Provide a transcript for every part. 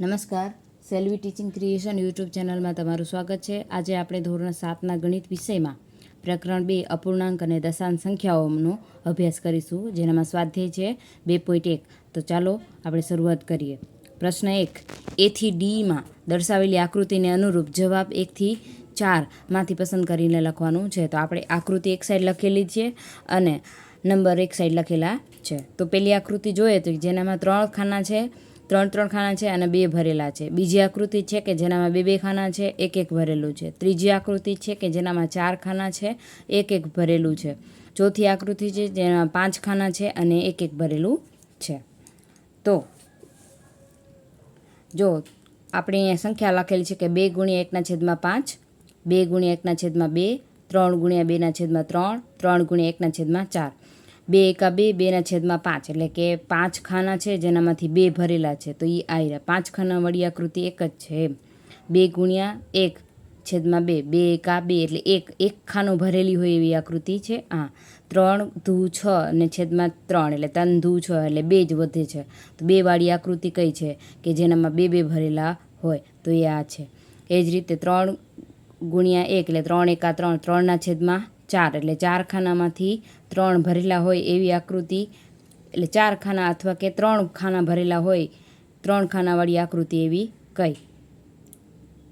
નમસ્કાર. Selvi teaching creation YouTube ચેનલમાં તમારું સ્વાગત છે. આજે આપણે ધોરણ સાતના ગણિત વિષયમાં પ્રકરણ બે, અપૂર્ણાંક અને દશાંશ સંખ્યાઓનો અભ્યાસ કરીશું, જેનામાં સ્વાધ્યાય છે બે પોઈન્ટ એક. તો ચાલો આપણે શરૂઆત કરીએ. પ્રશ્ન એક એથી ડીમાં દર્શાવેલી આકૃતિને અનુરૂપ જવાબ એકથી ચારમાંથી પસંદ કરીને લખવાનું છે. તો આપણે આકૃતિ એક સાઈડ લખેલી છે અને નંબર એક સાઈડ લખેલા છે. તો પેલી આકૃતિ જોઈએ તો જેનામાં ત્રણ ખાના છે. ત્રણ ત્રણ ખાના છે અને બે ભરેલા છે. બીજી આકૃતિ છે કે જેનામાં બે બે ખાના છે, એક એક ભરેલું છે. ત્રીજી આકૃતિ છે કે જેનામાં ચાર ખાના છે, એક એક ભરેલું છે. ચોથી આકૃતિ છે જેનામાં પાંચ ખાના છે અને એક એક ભરેલું છે. તો જો આપણે અહીંયા સંખ્યા લખેલી છે કે બે ગુણ્યા એકના છેદમાં પાંચ, બે ગુણ્યા એકના છેદમાં બે, ત્રણ ગુણ્યા બેના છેદમાં ત્રણ ત્રણ ગુણ્યા એકના છેદમાં ચાર. બે એકા બે, બેના છેદમાં પાંચ. એટલે કે પાંચ ખાના છે, જેનામાંથી બે ભરેલા છે. તો એ રહ્યા. પાંચ ખાના વાળી આકૃતિ એક જ છે. બે ગુણ્યા એક છેદમાં બે. બે એકા બે એટલે એક. એક ખાનું ભરેલી હોય એવી આકૃતિ છે. હા ત્રણ, ધૂ, છ અને છેદમાં ત્રણ એટલે ત્રણ ધૂ, છ એટલે બે જ વધે છે. તો બે વાળી આકૃતિ કઈ છે? કે જેનામાં બે બે ભરેલા હોય. તો એ આ છે. એ જ રીતે ત્રણ ગુણ્યા એક એટલે ત્રણ એકા ત્રણ. ત્રણના છેદમાં ચાર, એટલે ચાર ખાનામાંથી ત્રણ ભરેલા હોય એવી આકૃતિ, એટલે ચાર ખાના અથવા કે ત્રણ ખાના ભરેલા હોય, ત્રણ ખાનાવાળી આકૃતિ એવી કઈ.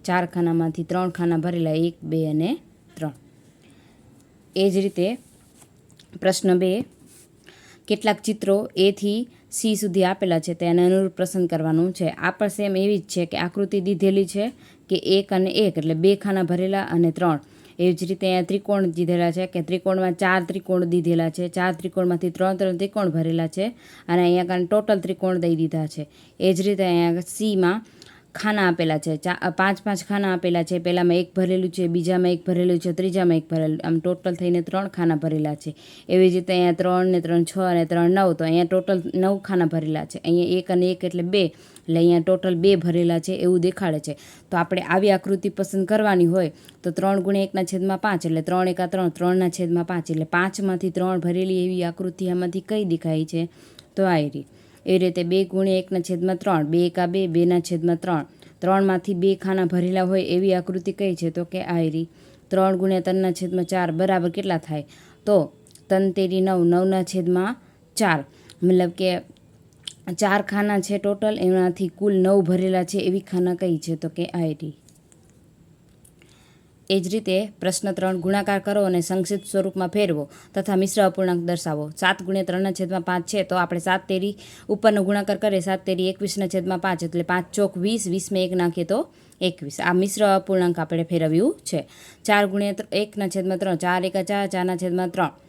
ચાર ખાનામાંથી ત્રણ ખાના ભરેલા, એક, બે અને ત્રણ. એ જ રીતે પ્રશ્ન બે, કેટલાક ચિત્રો એથી સી સુધી આપેલા છે તેને અનુરૂપ પસંદ કરવાનું છે. આ પણ સેમ એવી જ છે કે આકૃતિ દીધેલી છે કે એક અને એક, એટલે બે ખાના ભરેલા અને ત્રણ. એવી જ રીતે અહીંયા ત્રિકોણ દીધેલા છે કે ત્રિકોણમાં ચાર ત્રિકોણ દીધેલા છે. ચાર ત્રિકોણમાંથી ત્રણ ત્રણ ત્રિકોણ ભરેલા છે અને અહીંયા કારણે ટોટલ ત્રિકોણ દઈ દીધા છે. એ જ રીતે અહીંયા સીમાં ખાના આપેલા છે. ચા પાંચ પાંચ ખાના આપેલા છે. પહેલાંમાં એક ભરેલું છે, બીજામાં એક ભરેલું છે, ત્રીજામાં એક ભરેલું. આમ ટોટલ થઈને ત્રણ ખાના ભરેલા છે. એવી જ રીતે અહીંયા ત્રણ ને ત્રણ છ અને ત્રણ નવ. તો અહીંયા ટોટલ નવ ખાના ભરેલા છે. અહીંયા એક અને એક એટલે બે. એટલે અહીંયા ટોટલ બે ભરેલા છે એવું દેખાડે છે. તો આપણે આવી આકૃતિ પસંદ કરવાની હોય તો ત્રણ ગુણ્યા એકના છેદમાં પાંચ એટલે ત્રણ એકા ત્રણ, ત્રણના છેદમાં પાંચ એટલે પાંચમાંથી ત્રણ ભરેલી એવી આકૃતિ આમાંથી કઈ દેખાય છે? તો આ રહી એવી રીતે બે ગુણ્યા એકના છેદમાં ત્રણ, બે એકા બે, બેના છેદમાં ત્રણ. ત્રણમાંથી બે ખાના ભરેલા હોય એવી આકૃતિ કઈ છે? તો કે આયરી ત્રણ ગુણ્યા ત્રણના છેદમાં ચાર, બરાબર કેટલા થાય? તો તન તેરી નવ, નવના છેદમાં ચાર. મતલબ કે ચાર ખાના છે ટોટલ એમાંથી કુલ નવ ભરેલા છે એવી ખાના કઈ છે? તો કે આઈટી એ જ રીતે પ્રશ્ન ત્રણ, ગુણાકાર કરો અને સંક્ષિપ્ત સ્વરૂપમાં ફેરવો તથા મિશ્ર અપૂર્ણાંક દર્શાવો. સાત ગુણ્યા ત્રણના છેદમાં પાંચ છે, તો આપણે સાત તેરી ઉપરનો ગુણાકાર કરીએ, સાત તેરી એકવીસના છેદમાં પાંચ, એટલે પાંચ ચોક વીસ વીસમાં એક નાખીએ તો એકવીસ. આ મિશ્ર અપૂર્ણાંક આપણે ફેરવ્યું છે. ચાર ગુણ્યા એકના છેદમાં ત્રણ, ચાર એકા ચાર ચારના છેદમાં ત્રણ.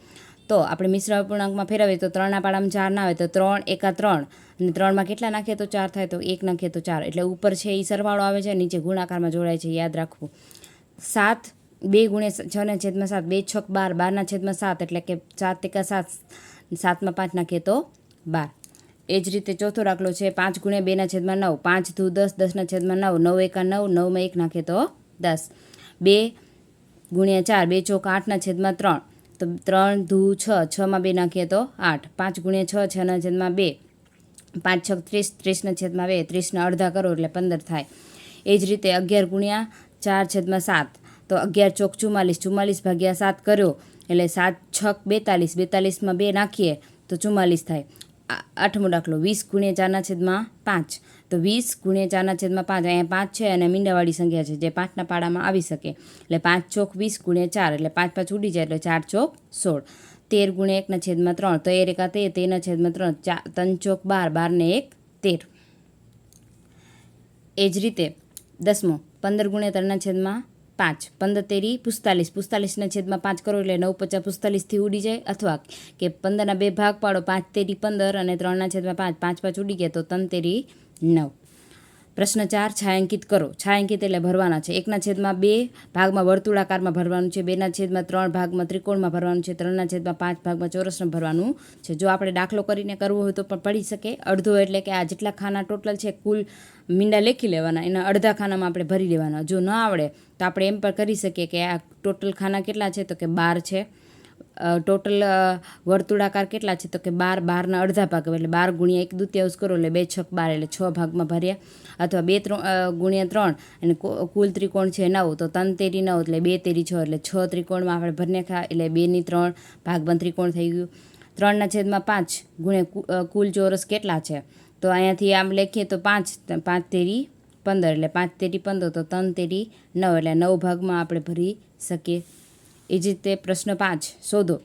તો આપણે મિશ્ર અપૂર્ણાંકમાં ફેરવીએ તો ત્રણના પાડામાં ચાર ના આવે તો ત્રણ એકા ત્રણ. અને ત્રણમાં કેટલા નાખીએ તો ચાર થાય તો એક નાખીએ તો ચાર. એટલે ઉપર છે એ સરવાળો આવે છે નીચે ગુણાકારમાં જોડાય છે, યાદ રાખવું. સાત, બે ગુણ્યા છ ને છેદમાં સાત, બે છક બાર બારના છેદમાં સાત, એટલે કે સાત એકા સાત, સાતમાં પાંચ નાખીએ તો બાર. એ જ રીતે ચોથો દાખલો છે પાંચ ગુણ્યા બેના છેદમાં નવ. પાંચ ધુ દસ દસના છેદમાં નવ. નવ એકા નવ, નવમાં એક નાખીએ તો દસ. બે ગુણ્યા ચાર, બે ચોક આઠના છેદમાં ત્રણ. તો ત્રણ ધુ છ, છમાં બે નાખીએ તો આઠ. પાંચ ગુણ્યા છ, છના છેદમાં બે. પાંચ, છ, ત્રીસ, ત્રીસના છેદમાં બે. ત્રીસના અડધા કરો એટલે પંદર થાય. એ જ રીતે અગિયાર ગુણ્યા ચાર છેદમાં સાત. તો અગિયાર ચોક ચુમ્માલીસ. ચુમ્માલીસ ભાગ્યા સાત કર્યો એટલે સાત, છક, બેતાલીસ. બેતાલીસમાં બે નાખીએ તો ચુમ્માલીસ થાય. આઠમો દાખલો વીસ ગુણ્યા ચારના છેદમાં પાંચ. તો વીસ ગુણ્યા ચારના છેદમાં પાંચ, અહીંયા પાંચ છે અને મીંડાવાળી સંખ્યા છે, જે પાંચના પાડામાં આવી શકે. એટલે પાંચ ચોક વીસ ગુણ્યા ચાર, એટલે પાંચ પાંચ ઉડી જાય, એટલે ચાર ચોક સોળ. તેર ગુણ્યા એકના છેદમાં ત્રણ તેર એકા તેર, તેરના છેદમાં ત્રણ ચાર ત્રણ ચોક બાર બારને એક, તેર. એ જ રીતે દસમો, પંદર ગુણ્યા ત્રણના છેદમાં પાંચ, પંદર તેરી પિસ્તાલીસ, પિસ્તાલીસના છેદમાં પાંચ કરો એટલે નવ પચાસ પિસ્તાલીસથી ઉડી જાય, અથવા કે પંદરના બે ભાગ પાડો, પાંચ તેરી પંદર અને ત્રણના છેદમાં પાંચ પાંચ પાંચ ઉડી ગયા તો ત્રણ તેરી નવ. પ્રશ્ન ચાર, છાયાંકિત કરો. છાંયાંકિત એટલે ભરવાના છે. એકના છેદમાં બે ભાગમાં વર્તુળાકારમાં ભરવાનું છે. બેના છેદમાં ત્રણ ભાગમાં ત્રિકોણમાં ભરવાનું છે. ત્રણના છેદમાં પાંચ ભાગમાં ચોરસમાં ભરવાનું છે. જો આપણે દાખલો કરીને કરવો હોય તો પણ પડી શકે. અડધો એટલે કે આ જેટલા ખાના ટોટલ છે, કુલ મીંડા લેખી લેવાના. એના અડધા ખાનામાં આપણે ભરી લેવાના જો ન આવડે તો આપણે એમ પણ કરી શકીએ કે આ ટોટલ ખાના કેટલા છે? તો કે બાર છે. ટોટલ વર્તુળાકાર કેટલા છે? તો કે બાર, બારના અડધા ભાગ એટલે બાર ગુણ્યા એક દુત્યાંશ કરો, એટલે બે છક બાર, એટલે છ ભાગમાં ભર્યા. અથવા બે ત્રણ ગુણ્યા ત્રણ, અને કુલ ત્રિકોણ છે નવ. તો ત્રણ તેરી નવ, એટલે બે તેરી છ, એટલે છ ત્રિકોણમાં આપણે ભરને ખા, એટલે બેની ત્રણ ભાગમાં ત્રિકોણ થઈ ગયું. ત્રણના છેદમાં પાંચ ગુણ્યા કુલ ચોરસ કેટલા છે? તો અહીંયાથી આમ લખીએ તો પાંચ પાંચ તેરી પંદર, એટલે પાંચ તેરી પંદર, તો ત્રણ તેરી નવ, એટલે નવ ભાગમાં આપણે ભરી શકીએ. એ જ રીતે પ્રશ્ન પાંચ, શોધો.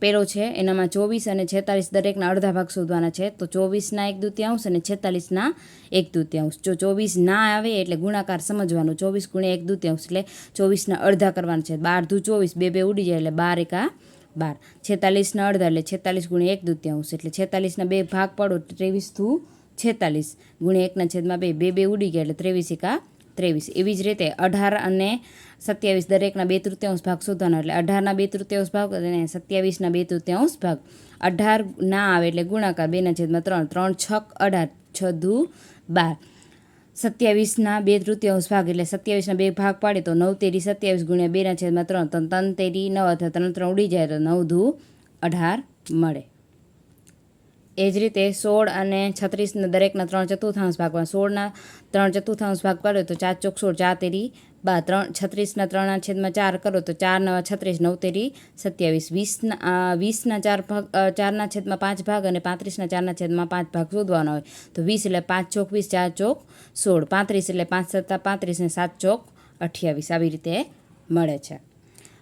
પહેલો છે, એનામાં ચોવીસ અને છેતાલીસ દરેકના અડધા ભાગ શોધવાના છે. તો ચોવીસના એક દૂત્યાંશ અને છેતાલીસના એક દૂત્યાંશ જો ચોવીસ ના આવે એટલે ગુણાકાર સમજવાનું. ચોવીસ ગુણ્યા એક દૂત્યાંશ એટલે ચોવીસના અડધા કરવાના છે. બાર દુ ચોવીસ, બે બે ઉડી જાય એટલે બાર એકા બાર. છેતાલીસના અડધા એટલે છેતાલીસ ગુણ્યા એક દુત્યાંશ એટલે છેતાલીસના બે ભાગ પડો ત્રેવીસ ધુ છેતાલીસ. ગુણ્યા એકના છેદમાં બે બે બે ઉડી ગયા એટલે ત્રેવીસ એકા ત્રેવીસ. એવી જ રીતે અઢાર અને સત્યાવીસ દરેકના બે તૃતીયાંશ ભાગ શોધવાનો એટલે અઢારના બે તૃતીયાંશ ભાગ અને સત્યાવીસના બે તૃતીયાંશ ભાગ. અઢાર ના આવે એટલે ગુણાકાર બેના છેદમાં ત્રણ. ત્રણ છક અઢાર, છ દુ બાર. સત્યાવીસના બે તૃતીયાંશ ભાગ એટલે સત્યાવીસના બે ભાગ પાડે તો નવ તેરી સત્યાવીસ ગુણ્યા બેના છેદમાં ત્રણ. ત્રણ તેરી નવ અથવા ત્રણ ત્રણ ઉડી જાય તો નવ દુ અઢાર મળે. એ જ રીતે સોળ અને છત્રીસના દરેકના ત્રણ ચતુર્થાંશ ભાગમાં સોળના ત્રણ ચતુર્થાંશ ભાગ પાડો તો ચાર ચોક સોળ ચાર તેરી બા, ત્રણ છત્રીસના ત્રણના છેદમાં ચાર કરો તો ચાર નવા છત્રીસ, નવ તેરી સત્યાવીસ. વીસના વીસના ચાર ભાગ ચારના છેદમાં પાંચ ભાગ અને પાંત્રીસના ચારના છેદમાં પાંચ ભાગ શોધવાનો હોય. તો વીસ એટલે પાંચ ચોક, વીસ ચાર ચોક, સોળ. પાંત્રીસ એટલે પાંચ સત્તા, પાંત્રીસ ને સાત ચોક, અઠ્યાવીસ. આવી રીતે મળે છે.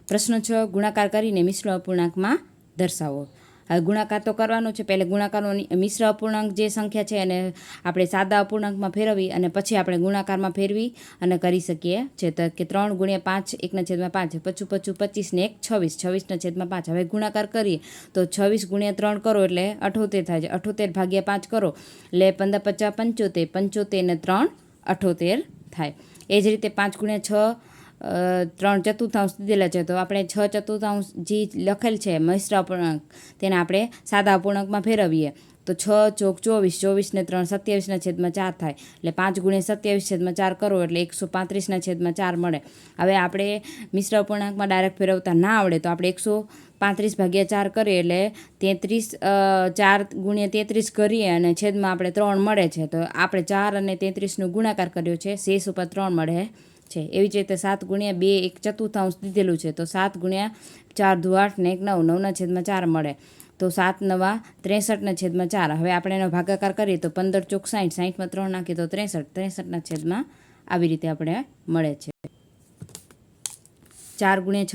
પ્રશ્ન છ, ગુણાકાર કરીને મિશ્ર અપૂર્ણાંકમાં દર્શાવો. હવે ગુણાકાર તો કરવાનો છે. પહેલે ગુણાકારનો મિશ્ર અપૂર્ણાંક જે સંખ્યા છે એને આપણે સાદા અપૂર્ણાંકમાં ફેરવી અને પછી આપણે ગુણાકારમાં ફેરવી અને કરી શકીએ છે તો કે ત્રણ ગુણ્યા પાંચ એકના છેદમાં પાંચ, પચું પચું પચીસ ને એક છવ્વીસ છવ્વીસના છેદમાં પાંચ. હવે ગુણાકાર કરીએ તો છવ્વીસ ગુણ્યા ત્રણ કરો એટલે અઠોતેર થાય છે. અઠોતેર ભાગ્યા પાંચ કરો એટલે પંદર પચાસ પંચોતેર પંચોતેર ને ત્રણ અઠોતેર થાય. એ જ રીતે પાંચ ગુણ્યા છ ત્રણ ચતુર્થાંશ દીધેલા છે. તો આપણે છ ચતુર્થાંશ જે લખેલ છે મિશ્ર અપૂર્ણાંક તેને આપણે સાદા અપૂર્ણાંકમાં ફેરવીએ. તો છ ચોક ચોવીસ ચોવીસને ત્રણ સત્યાવીસના છેદમાં ચાર થાય. એટલે પાંચ ગુણ્યા સત્યાવીસ છેદમાં ચાર કરો, એટલે એકસો પાંત્રીસના છેદમાં ચાર મળે. હવે આપણે મિશ્ર અપૂર્ણાંકમાં ડાયરેક્ટ ફેરવતા ના આવડે, તો આપણે એકસો પાંત્રીસ ભાગ્યા ચાર કરીએ, એટલે તેત્રીસ ચાર ગુણ્યા તેત્રીસ કરીએ, અને છેદમાં આપણે ત્રણ મળે છે. તો આપણે ચાર અને તેત્રીસનો ગુણાકાર કર્યો છે, શેષ ઉપર ત્રણ મળે. છે. એવી જ રીતે સાત ગુણ્યા બે એક ચતુર્થાંશ દીધેલું છે. તો સાત ગુણ્યા ચાર દુ આઠ ને એક નવ નવના છેદમાં ચાર મળે. તો સાત નવા ત્રેસઠના છેદમાં ચાર. હવે આપણે એનો ભાગાકાર કરીએ તો પંદર ચોક સાઠ સાઠમાં ત્રણ નાખીએ તો ત્રેસઠ. ત્રેસઠના છેદમાં આવી રીતે આપણે મળે છે. ચાર ગુણ્યા છ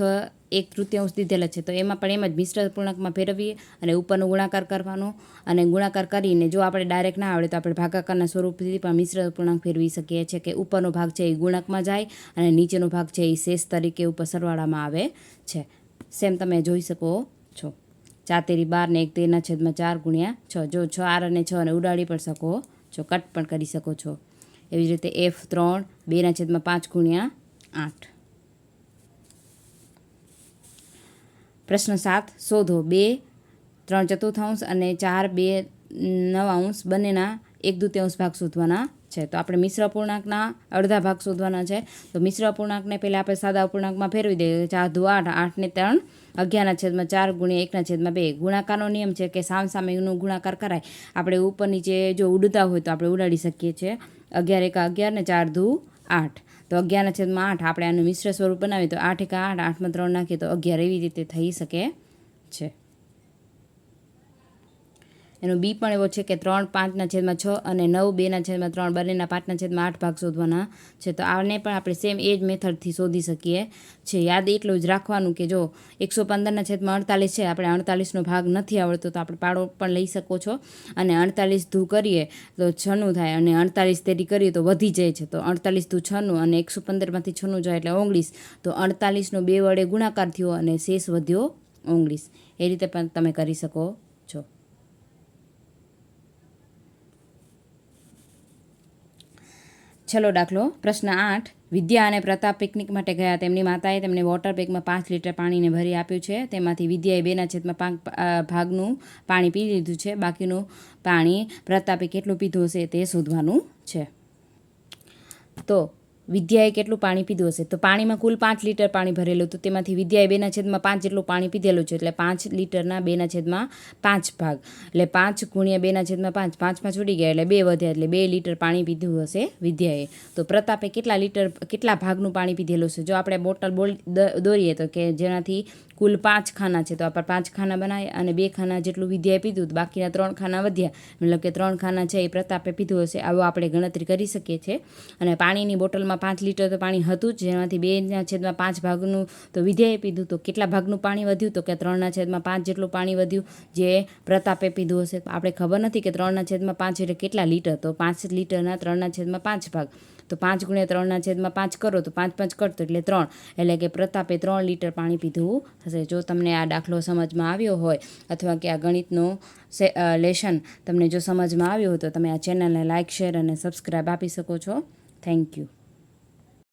એક તૃતીયાંશ દીધેલા છે. તો એમાં પણ એમ જ મિશ્ર પૂર્ણાંકમાં ફેરવીએ અને ઉપરનો ગુણાકાર કરવાનો અને ગુણાકાર કરીને જો આપણે ડાયરેક્ટ ના આવડે તો આપણે ભાગાકારના સ્વરૂપથી પણ મિશ્ર પૂર્ણાંક ફેરવી શકીએ છીએ કે ઉપરનો ભાગ છે એ ગુણકમાં જાય અને નીચેનો ભાગ છે એ શેષ તરીકે ઉપર સરવાળામાં આવે છે. સેમ તમે જોઈ શકો છો. ચાર તેરી બાર ને એક તેરના છેદમાં ચાર ગુણ્યા છ. જો છ આર અને છ અને ઉડાડી પણ શકો છો, કટ પણ કરી શકો છો. એવી જ રીતે એફ ત્રણ બેના છેદમાં પાંચ ગુણ્યા આઠ. પ્રશ્ન સાત, શોધો. બે, ત્રણ ચતુર્થાંશ અને ચાર, બે, નવાંશ બંનેના એક દુત્યાંશ ભાગ શોધવાના છે. તો આપણે મિશ્ર અપૂર્ણાંકના અડધા ભાગ શોધવાના છે. તો મિશ્ર અપૂર્ણાંકને પહેલાં આપણે સાદા અપૂર્ણાંકમાં ફેરવી દઈએ. ચાર દુ આઠ આઠને ત્રણ અગિયારના છેદમાં ચાર ગુણ્યા એકના છેદમાં બે. ગુણાકારનો નિયમ છે કે સામ સામેનો ગુણાકાર કરાય. આપણે ઉપર નીચે જો ઉડતા હોય તો આપણે ઉડાડી શકીએ છીએ. અગિયાર એકા અગિયાર ને ચાર દુ આઠ. તો અગિયારના છેદમાં આઠ. આપણે આનું મિશ્ર સ્વરૂપ બનાવીએ તો આઠ એકા આઠ. આઠમાં ત્રણ નાખીએ તો અગિયાર એવી રીતે થઈ શકે છે. એનો બી પણ એવો છે કે ત્રણ પાંચના છેદમાં છ અને નવ બેના છેદમાં ત્રણ, બંનેના પાંચના છેદમાં આઠ ભાગ શોધવાના છે. તો આને પણ આપણે સેમ એ જ મેથડથી શોધી શકીએ છે યાદ એટલું જ રાખવાનું કે જો એકસો પંદરના છેદમાં અડતાલીસ છે, આપણે અડતાલીસનો ભાગ નથી આવડતો, તો આપણે પાડો પણ લઈ શકો છો. અને અડતાલીસ ધૂ કરીએ તો છનું થાય અને અડતાલીસ તેરી કરીએ તો વધી જાય છે. તો અડતાલીસ ધૂ છનું અને એકસો પંદરમાંથી છનું જાય એટલે ઓગણીસ. તો અડતાલીસનો બે વડે ગુણાકાર થયો અને શેષ વધ્યો ઓગણીસ. એ રીતે પણ તમે કરી શકો છો. છેલ્લો દાખલો, પ્રશ્ન આઠ. વિદ્યા અને પ્રતાપ પિકનિક માટે ગયા તેમની માતાએ તેમને વોટર બેગમાં પાંચ લીટર પાણીને ભરી આપ્યું છે. તેમાંથી વિદ્યાએ બેના છેદમાં પાંચ ભાગનું પાણી પી લીધું છે. બાકીનું પાણી પ્રતાપે કેટલું પીધું હશે તે શોધવાનું છે. તો વિદ્યાએ કેટલું પાણી પીધું હશે? તો પાણીમાં કુલ પાંચ લીટર પાણી ભરેલું હતું તેમાંથી વિદ્યાએ બેના છેદમાં પાંચ જેટલું પાણી પીધેલું છે, એટલે પાંચ લીટરના બેના છેદમાં પાંચ ભાગ. એટલે પાંચ ગુણ્યા બેના છેદમાં પાંચ પાંચ પાંચ ગયા, એટલે બે વધ્યા, એટલે બે લીટર પાણી પીધું હશે વિદ્યાએ. તો પ્રતાપે કેટલા લીટર, કેટલા ભાગનું પાણી પીધેલું છે? જો આપણે બોટલ બોલ દોરીએ તો કે જેનાથી કુલ પાંચ ખાના છે. તો આપણે પાંચ ખાના બનાવીએ અને બે ખાના જેટલું વિદ્યાએ પીધું તો બાકીના ત્રણ ખાના વધ્યા. મતલબ કે ત્રણ ખાના છે એ પ્રતાપે પીધું હશે. આવો આપણે ગણતરી કરી શકીએ છીએ. અને પાણીની બોટલમાં પાંચ લીટર તો પાણી હતું જ. જેમાંથી બેના છેદમાં પાંચ ભાગનું તો વિદ્યાએ પીધું. તો કેટલા ભાગનું પાણી વધ્યું? તો કે ત્રણના છેદમાં પાંચ જેટલું પાણી વધ્યું જે પ્રતાપે પીધું હશે. આપણે ખબર નથી કે ત્રણના છેદમાં પાંચ એટલે કેટલા લીટર? તો પાંચ લીટરના ત્રણના છેદમાં પાંચ ભાગ. તો પાંચ ગુણ્યા ત્રણના છેદમાં પાંચ કરો તો પાંચ પાંચ કરતો એટલે ત્રણ. એટલે કે પ્રતાપે ત્રણ લીટર પાણી પીધું હશે. જો તમને આ દાખલો સમજમાં આવ્યો હોય અથવા કે આ ગણિતનો લેશન તમને જો સમજમાં આવ્યો હોય તો તમે આ ચેનલને લાઇક શેર અને સબસ્ક્રાઈબ આપી શકો છો. Thank you.